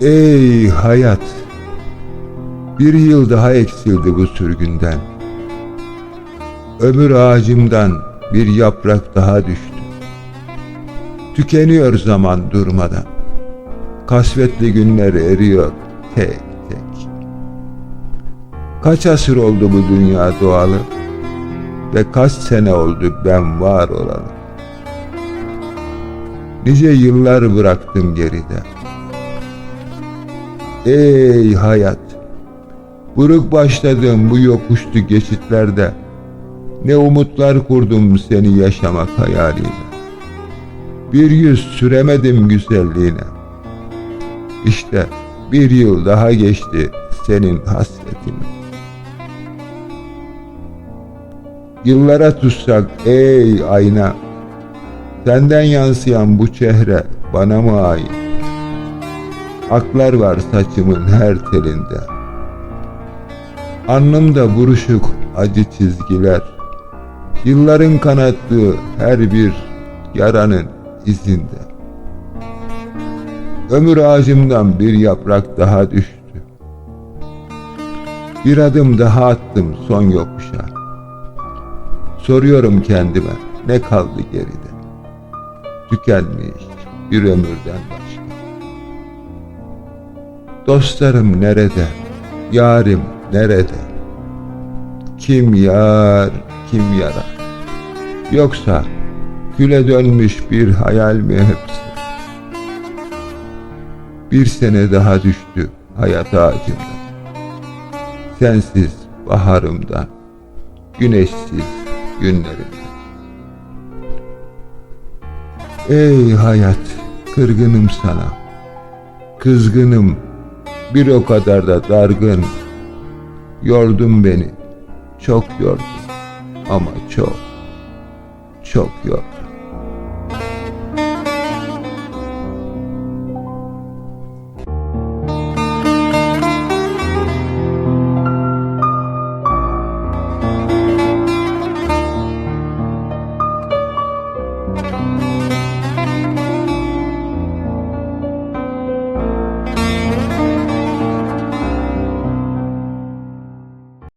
Ey hayat! Bir yıl daha eksildi bu sürgünden. Ömür ağacımdan bir yaprak daha düştü. Tükeniyor zaman durmadan. Kasvetli günler eriyor tek tek. Kaç asır oldu bu dünya doğalı ve kaç sene oldu ben var olalı. Nice yıllar bıraktım geride. Ey hayat! Buruk başladığım bu yokuşlu geçitlerde ne umutlar kurdum seni yaşamak hayaliyle. Bir yüz süremedim güzelliğine. İşte bir yıl daha geçti senin hasretine. Yıllara tutsak ey ayna, senden yansıyan bu çehre bana mı ait? Aklar var saçımın her telinde. Alnımda buruşuk acı çizgiler. Yılların kanattığı her bir yaranın izinde. Ömür ağacımdan bir yaprak daha düştü. Bir adım daha attım son yokuşa. Soruyorum kendime ne kaldı geride? Tükenmiş bir ömürden başka. Dostlarım nerede? Yarim nerede? Kim yar, kim yara? Yoksa küle dönmüş bir hayal mi hepsi? Bir sene daha düştü hayat ağacımdan. Sensiz baharımdan, güneşsiz günlerimden. Ey hayat, kırgınım sana. Kızgınım, bir o kadar da dargın. Yordun beni, çok yordun ama çok, çok yordun.